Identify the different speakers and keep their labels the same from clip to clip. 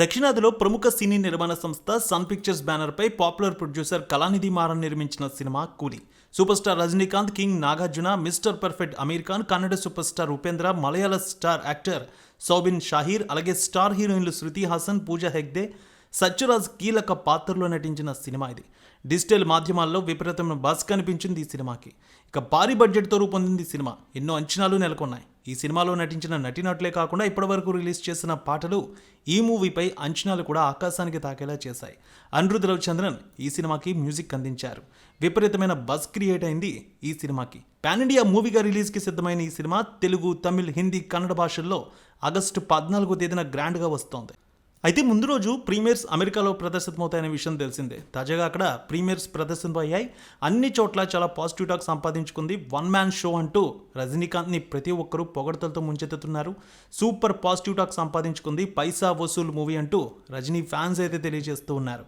Speaker 1: దక్షిణాదిలో ప్రముఖ సినీ నిర్మాణ సంస్థ సన్ పిక్చర్స్ బ్యానర్పై పాపులర్ ప్రొడ్యూసర్ కళానిధి మారన్ నిర్మించిన cinema Coolie. Super star Rajinikanth king Nagarjuna mister perfect Aamir Khan Kannada super star Upendra మలయాళ స్టార్ యాక్టర్ సౌబిన్ షాహీర్ అలాగే స్టార్ హీరోయిన్లు శృతి హాసన్ పూజా హెగ్దే సత్యరాజ్ కీలక పాత్రలో నటించిన సినిమా ఇది. డిజిటల్ మాధ్యమాల్లో విపరీతమైన బస్ కనిపించింది ఈ సినిమాకి. ఇక భారీ బడ్జెట్తో రూపొందింది ఈ సినిమా. ఎన్నో అంచనాలు నెలకొన్నాయి. ఈ సినిమాలో నటించిన నటినట్లే కాకుండా ఇప్పటివరకు రిలీజ్ చేసిన పాటలు ఈ మూవీపై అంచనాలు కూడా ఆకాశానికి తాకేలా చేశాయి. అనిరుద్ రవిచంద్రన్ ఈ సినిమాకి మ్యూజిక్ అందించారు. విపరీతమైన బస్ క్రియేట్ అయింది ఈ సినిమాకి. పాన్ ఇండియా మూవీగా రిలీజ్కి సిద్ధమైన ఈ సినిమా తెలుగు తమిళ్ హిందీ కన్నడ భాషల్లో ఆగస్టు పద్నాలుగో తేదీన గ్రాండ్గా వస్తోంది. అయితే ముందు రోజు ప్రీమియర్స్ అమెరికాలో ప్రదర్శితమవుతాయనే విషయం తెలిసిందే. తాజాగా అక్కడ ప్రీమియర్స్ ప్రదర్శితమయ్యాయి అన్ని చోట్ల చాలా పాజిటివ్ టాక్ సంపాదించుకుంది. వన్ మ్యాన్ షో అంటూ రజనీకాంత్ని ప్రతి ఒక్కరూ పొగడతలతో ముంచెత్తుతున్నారు. సూపర్ పాజిటివ్ టాక్ సంపాదించుకుంది. పైసా వసూల్ మూవీ అంటూ రజనీ ఫ్యాన్స్ అయితే తెలియజేస్తూ ఉన్నారు.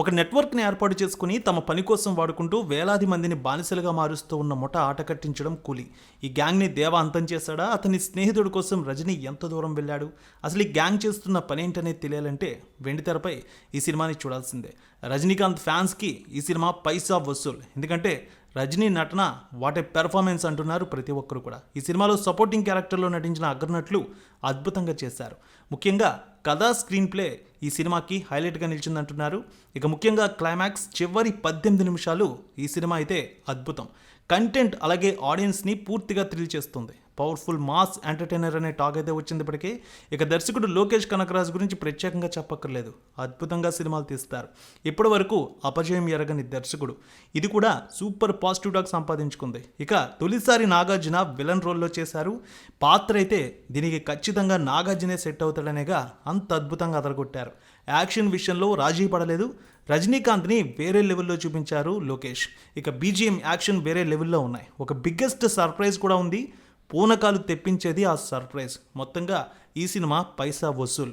Speaker 1: ఒక నెట్వర్క్ని ఏర్పాటు చేసుకుని తమ పని కోసం వాడుకుంటూ వేలాది మందిని బానిసలుగా మారుస్తూ ఉన్న ముఠ ఆట కట్టించడం కూలి. ఈ గ్యాంగ్ని దేవ అంతం చేశాడా? అతని స్నేహితుడి కోసం రజనీ ఎంత దూరం వెళ్ళాడు? అసలు ఈ గ్యాంగ్ చేస్తున్న పనేంటనేది తెలియాలంటే వెండితెరపై ఈ సినిమాని చూడాల్సిందే. రజనీకాంత్ ఫ్యాన్స్కి ఈ సినిమా పైసా వసూల్. ఎందుకంటే రజనీ నటన వాట్ ఏ పెర్ఫార్మెన్స్ అంటున్నారు ప్రతి ఒక్కరు కూడా. ఈ సినిమాలో సపోర్టింగ్ క్యారెక్టర్లో నటించిన అగ్రనట్లు అద్భుతంగా చేశారు. ముఖ్యంగా కథా స్క్రీన్ ప్లే ఈ సినిమాకి హైలైట్గా నిలిచిందంటున్నారు. ఇక ముఖ్యంగా క్లైమాక్స్ చివరి పద్దెనిమిది నిమిషాలు ఈ సినిమా అయితే అద్భుతం. కంటెంట్ అలాగే ఆడియన్స్ని పూర్తిగా థ్రిల్ చేస్తుంది. పవర్ఫుల్ మాస్ ఎంటర్టైనర్ అనే టాక్ అయితే వచ్చింది ఇప్పటికే. ఇక దర్శకుడు లోకేష్ కనకరాజ్ గురించి ప్రత్యేకంగా చెప్పక్కర్లేదు. అద్భుతంగా సినిమాలు తీస్తారు. ఇప్పటి వరకు అపజయం ఎరగని దర్శకుడు. ఇది కూడా సూపర్ పాజిటివ్ టాక్ సంపాదించుకుంది. ఇక తొలిసారి నాగార్జున విలన్ రోల్లో చేశారు. పాత్ర అయితే దీనికి ఖచ్చితంగా నాగార్జునే సెట్ అవుతాడనేగా అంత అద్భుతంగా అదరగొట్టారు. యాక్షన్ విషయంలో రాజీ పడలేదు. రజనీకాంత్ని వేరే లెవెల్లో చూపించారు లోకేష్. ఇక బీజిఎం యాక్షన్ వేరే లెవెల్లో ఉన్నాయి. ఒక బిగ్గెస్ట్ సర్ప్రైజ్ కూడా ఉంది. పూనకాలు తెప్పించేది ఆ సర్ప్రైజ్. మొత్తంగా ఈ సినిమా పైసా వసూల్.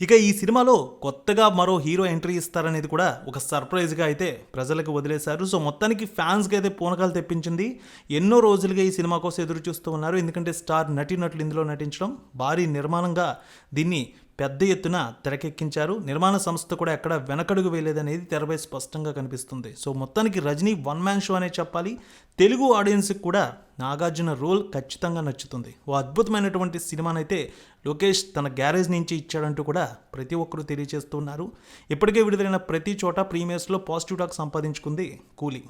Speaker 1: ఇక ఈ సినిమాలో కొత్తగా మరో హీరో ఎంట్రీ ఇస్తారనేది కూడా ఒక సర్ప్రైజ్గా అయితే ప్రజలకు వదిలేశారు. సో మొత్తానికి ఫ్యాన్స్కి అయితే పూనకాలు తెప్పించింది. ఎన్నో రోజులుగా ఈ సినిమా కోసం ఎదురు చూస్తూ ఉన్నారు. ఎందుకంటే స్టార్ నటీనటులు ఇందులో నటించడం భారీ నిర్మాణంగా దీన్ని పెద్ద ఎత్తున తెరకెక్కించారు. నిర్మాణ సంస్థ కూడా ఎక్కడ వెనకడుగు వేయలేదనేది తెరపై స్పష్టంగా కనిపిస్తుంది. సో మొత్తానికి రజనీ వన్ మ్యాన్ షో అనే చెప్పాలి. తెలుగు ఆడియన్స్కి కూడా నాగార్జున రోల్ ఖచ్చితంగా నచ్చుతుంది. ఓ అద్భుతమైనటువంటి సినిమానైతే లోకేష్ తన గ్యారేజ్ నుంచి ఇచ్చాడంటూ కూడా ప్రతి ఒక్కరూ తెలియజేస్తున్నారు ఇప్పటికే విడుదలైన ప్రతి చోట ప్రీమియర్స్లో పాజిటివ్ టాక్ సంపాదించుకుంది కూలీ.